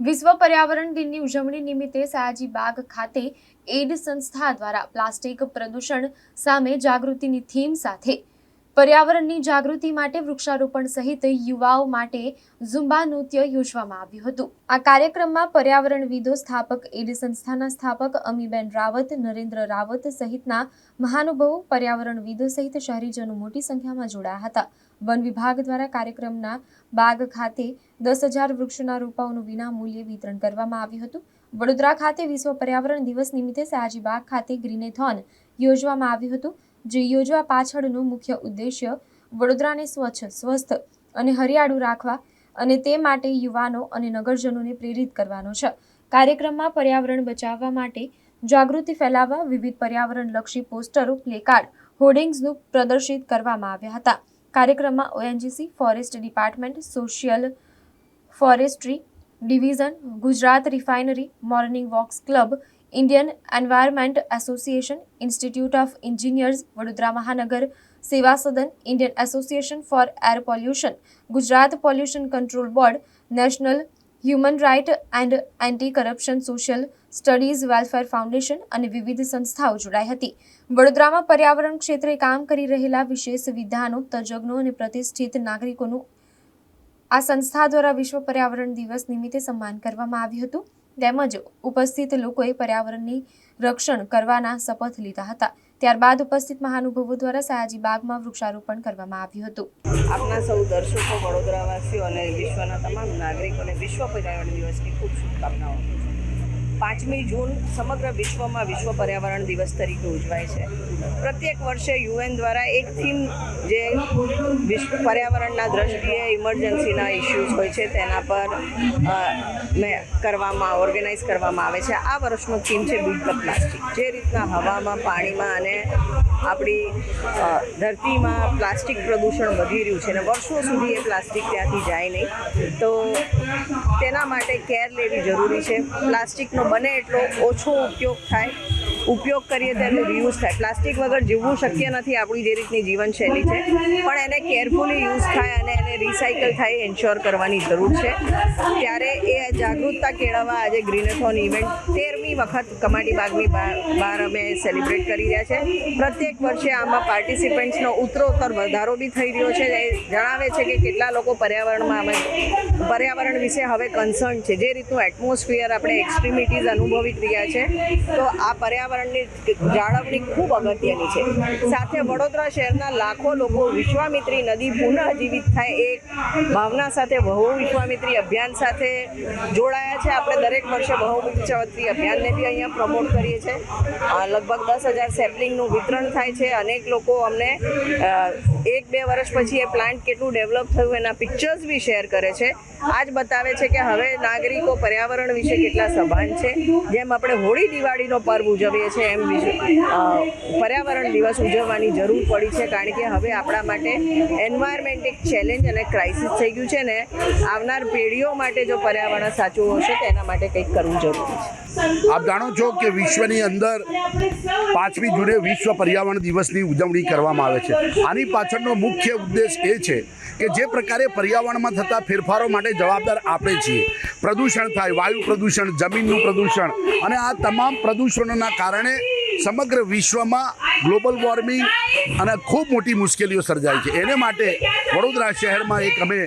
વિશ્વ પર્યાવરણ દિનની ઉજવણી નિમિત્તે સયાજી બાગ ખાતે એડ સંસ્થા દ્વારા પ્લાસ્ટિક પ્રદૂષણ સામે જાગૃતિની થીમ સાથે પર્યાવરણની જાગૃતિ માટે વૃક્ષારોપણ સહિત યુવાઓ માટે ઝુંબા નૃત્ય યોજવામાં આવ્યું હતું. આ કાર્યક્રમમાં પર્યાવરણવિદો સ્થાપક, એડ સંસ્થાના સ્થાપક અમીબેન રાવત, નરેન્દ્ર રાવત સહિતના મહાનુભાવો પર્યાવરણવિદો સહિત શહેરીજનો મોટી સંખ્યામાં જોડાયા હતા. વન વિભાગ દ્વારા કાર્યક્રમના બાગ ખાતે દસ હજાર વૃક્ષના રોપાઓનું વિના મૂલ્યે વિતરણ કરવામાં આવ્યું હતું. વડોદરા ખાતે વિશ્વ પર્યાવરણ દિવસ નિમિત્તે સયાજી બાગ ખાતે ગ્રીનેથોન યોજવામાં આવ્યું હતું. જે યોજવા પાછળનો મુખ્ય ઉદ્દેશ્ય વડોદરાને સ્વચ્છ, સ્વસ્થ અને હરિયાળું રાખવા અને તે માટે યુવાનો અને નગરજનોને પ્રેરિત કરવાનો છે. કાર્યક્રમમાં પર્યાવરણ બચાવવા માટે જાગૃતિ ફેલાવવા વિવિધ પર્યાવરણલક્ષી પોસ્ટરો, પ્લેકાર્ડ, હોર્ડિંગ્સનું પ્રદર્શિત કરવામાં આવ્યા હતા. કાર્યક્રમમાં ONGC forest department, social forestry division, Gujarat refinery, morning walks club Indian environment association institute of engineers Vadodara Mahanagar Seva Sadan Indian association for air pollution Gujarat pollution control board national human right and anti corruption social studies welfare foundation અને વિવિધ સંસ્થાઓ જોડાઈ હતી. વડોદરામાં પર્યાવરણ ક્ષેત્રે કામ કરી રહેલા વિશેષ વિદ્વાનો તજજ્ઞો અને પ્રતિષ્ઠિત નાગરિકોનું આ સંસ્થા દ્વારા વિશ્વ પર્યાવરણ દિવસ નિમિત્તે સન્માન કરવામાં આવ્યું હતું. તેમજ ઉપસ્થિત લોકોએ પર્યાવરણની રક્ષણ કરવાના શપથ લીધા હતા. ત્યારબાદ ઉપસ્થિત મહાનુભાવો દ્વારા સયાજી બાગમાં વૃક્ષારોપણ કરવામાં આવ્યું હતું. આપના સૌ દર્શકો, વડોદરાવાસીઓ અને વિશ્વના તમામ નાગરિકોને વિશ્વ પર્યાવરણ દિવસની ખૂબ શુભકામનાઓ પાંચમી જૂન સમગ્ર વિશ્વમાં વિશ્વ પર્યાવરણ દિવસ તરીકે ઉજવાય છે. પ્રત્યેક વર્ષે યુએન દ્વારા એક થીમ જે વિશ્વ પર્યાવરણના દ્રષ્ટિએ ઇમરજન્સીના ઇશ્યુઝ હોય છે, તેના પર કરવામાં ઓર્ગેનાઇઝ કરવામાં આવે છે. આ વર્ષનો થીમ છે બીટ ધ પ્લાસ્ટિક. જે રીતના હવામાં, પાણીમાં અને આપણી ધરતીમાં પ્લાસ્ટિક પ્રદૂષણ વધી રહ્યું છે અને વર્ષો સુધી એ પ્લાસ્ટિક ત્યાંથી જાય નહીં. તો તેના માટે કેર લેવી જરૂરી છે. પ્લાસ્ટિકનો બને એટલો ઓછો ઉપયોગ થાય. ઉપયોગ કરીએ તેનું રિયુઝ થાય. પ્લાસ્ટિક વગર જીવવું શક્ય નથી આપણી જે રીતની જીવનશૈલી છે. પણ એને કેરફુલી યુઝ થાય અને એને રિસાયકલ થાય એન્શ્યોર કરવાની જરૂર છે. ત્યારે એ જાગૃતતા કેળવવા આજે ગ્રીનેથોન ઇવેન્ટ તેરમી વખત કમાટી બાગની બહાર અમે સેલિબ્રેટ કરી રહ્યા છે. પ્રત્યેક વર્ષે આમાં પાર્ટિસિપન્ટ્સનો ઉત્તરોત્તર વધારો બી થઈ રહ્યો છે. એ જણાવે છે કે કેટલા લોકો પર્યાવરણમાં અમે, પર્યાવરણ વિશે હવે કન્સર્ન છે. જે રીતનું એટમોસ્ફિયર આપણે એક્સ્ટ્રીમિટીઝ અનુભવી રહ્યા છે, તો આ પર્યાવરણની જાળવણી ખૂબ અગત્યની છે. સાથે વડોદરા શહેરના લાખો લોકો વિશ્વામિત્રી નદી પુનઃજીવિત થાય એ ભાવના સાથે વહુ વિશ્વામિત્રી અભિયાન સાથે જોડાયા છે. આપણે દરેક વર્ષે વહુ વિશ્વામિત્રી અભિયાનને બી અહીંયા પ્રમોટ કરીએ છીએ. લગભગ દસ હજાર સેપલિંગનું વિતરણ થાય છે. અનેક લોકો અમને એક બે વર્ષ પછી એ પ્લાન્ટ કેટલું ડેવલપ થયું એના પિક્ચર્સ બી શેર કરે છે. આ જ બતાવે છે કે હવે નાગરિકો પર્યાવરણ વિશે કેટલા સભાન છે. જેમ આપણે હોળી દિવાળીનો પર્વ ઉજવીએ છીએ, એમ પર્યાવરણ દિવસ ઉજવવાની જરૂર પડી છે, કારણ કે હવે આપણા માટે એન્વાયરમેન્ટ એક ચેલેન્જ અને ક્રાઇસિસ થઈ ગયું છે ને, આવનાર પેઢીઓ માટે જો પર્યાવરણ સાચું હશે તો એના માટે કંઈક કરવું જરૂરી છે. આપ જાણો છો કે વિશ્વની અંદર પાંચમી જૂને વિશ્વ પર્યાવરણ દિવસની ઉજવણી કરવામાં આવે છે. આની પાછળનો મુખ્ય ઉદ્દેશ એ છે કે જે પ્રકારે પર્યાવરણમાં થતા ફેરફારો માટે જવાબદાર આપણે છીએ. પ્રદૂષણ થાય વાયુ પ્રદૂષણ જમીનનું પ્રદૂષણ અને આ તમામ પ્રદૂષણોના કારણે સમગ્ર વિશ્વમાં ગ્લોબલ વોર્મિંગ અને ખૂબ મોટી મુશ્કેલીઓ સર્જાય છે. એને માટે વડોદરા શહેરમાં એક અમે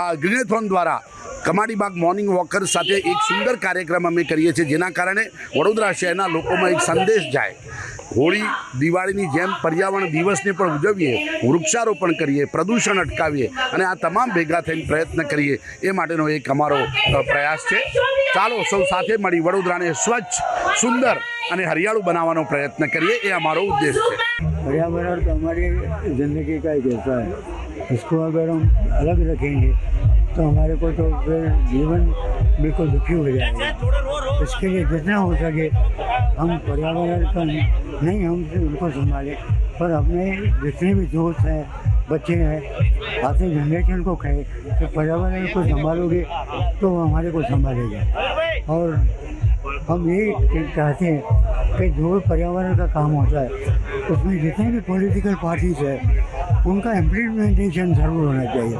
આ ગ્રીનેથોન દ્વારા કમાડીબાગ મોર્નિંગ વોકર સાથે એક સુંદર કાર્યક્રમ અમે કરીએ છીએ જેના કારણે વડોદરા શહેરના લોકોમાં એક સંદેશ જાય હોળી દિવાળીની જેમ પર્યાવરણ દિવસને પણ ઉજવીએ વૃક્ષારોપણ કરીએ પ્રદૂષણ અટકાવીએ અને આ તમામ ભેગા થઈને પ્રયત્ન કરીએ એ માટેનો એક અમારો અ, પ્રયાસ છે ચાલો સૌ સાથે મળી વડોદરાને સ્વચ્છ સુંદર અને હરિયાળું બનાવવાનો પ્રયત્ન કરીએ એ અમારો ઉદ્દેશ છે पर्यावरण तो हमारी ज़िंदगी का एक हिस्सा है इसको अगर हम अलग रखेंगे तो हमारे को तो फिर जीवन बिल्कुल दुखी हो जाएगा। इसके लिए जितना हो सके हम पर्यावरण का नहीं हम उनको संभालें, पर अपने जितने भी दोस्त हैं, बच्चे हैं, आते जनरेशन को कहे कि पर्यावरण को संभालोगे तो हमारे को संभालेगा। और हम यही चाहते हैं कि जो पर्यावरण का काम होता है, उसमें जितने भी पॉलिटिकल पार्टीज़ है उनका इम्प्लीमेंटेशन ज़रूर होना चाहिए।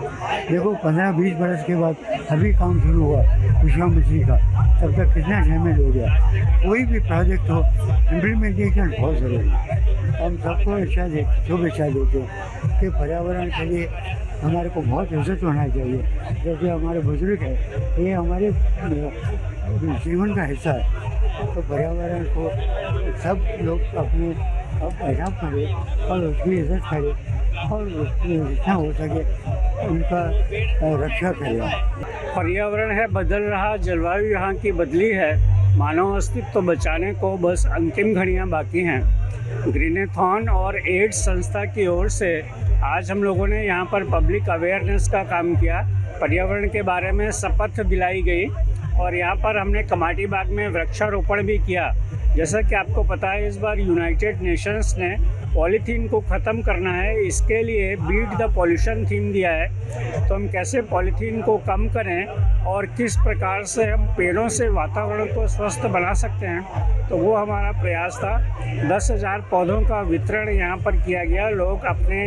देखो, पंद्रह बीस बरस के बाद अभी काम शुरू हुआ विश्वामित्री का, तब तक कितना डैमेज हो गया। कोई भी प्रोजेक्ट हो इम्प्लीमेंटेशन बहुत ज़रूरी है। हम सबको इच्छा दे, शुभ इच्छा देते कि पर्यावरण के लिए हमारे को बहुत इज़्ज़त होना चाहिए। जैसे हमारे बुज़ुर्ग है, ये हमारे जीवन का हिस्सा है। तो पर्यावरण को सब लोग अपने अब ऐसा करें और उसकी इज़्ज़त करें। और जितना हो सके उनका रक्षा करें पर्यावरण है, बदल रहा, जलवायु यहाँ की बदली है। मानव अस्तित्व तो बचाने को बस अंतिम घड़ियाँ बाकी हैं। ग्रीनेथॉन और एड्स संस्था की ओर से आज हम लोगों ने यहाँ पर पब्लिक अवेयरनेस का काम किया। पर्यावरण के बारे में शपथ दिलाई गई। और यहाँ पर हमने कमाटी बाग में वृक्षारोपण भी किया। जैसा कि आपको पता है, इस बार यूनाइटेड नेशंस ने पॉलीथीन को ख़त्म करना है। इसके लिए बीट द पॉल्यूशन थीम दिया है। तो हम कैसे पॉलीथीन को कम करें और किस प्रकार से हम पेड़ों से वातावरण को स्वस्थ बना सकते हैं तो वो हमारा प्रयास था। दस हज़ार पौधों का वितरण यहाँ पर किया गया। लोग अपने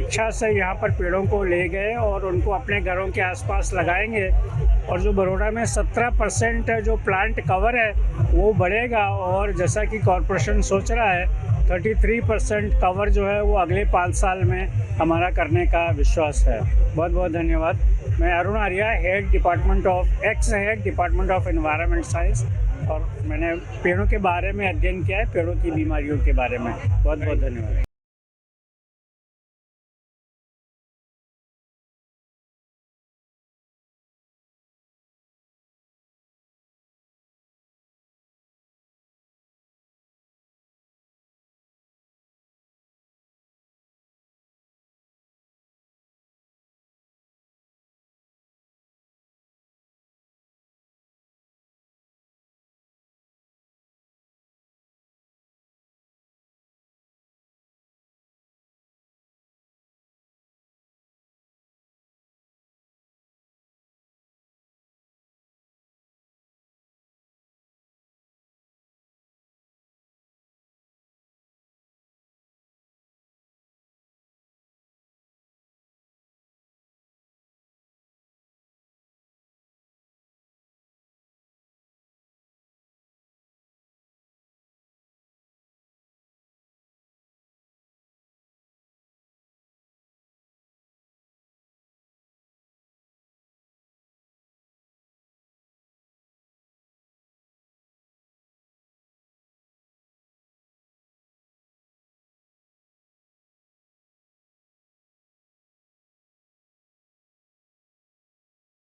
इच्छा से यहाँ पर पेड़ों को ले गए और उनको अपने घरों के आसपास लगाएँगे। और जो बड़ोड़ा में सत्रह परसेंट जो प्लांट कवर है, वो बढ़ेगा और जैसा कि कॉरपोरेशन सोच रहा है थर्टी थ्री परसेंट कवर जो है वो अगले पाँच साल में हमारा करने का विश्वास है। बहुत बहुत धन्यवाद। मैं Arun Arya head department of ex head department of environment science और मैंने पेड़ों के बारे में अध्ययन किया है, पेड़ों की बीमारियों के बारे में। बहुत बहुत धन्यवाद।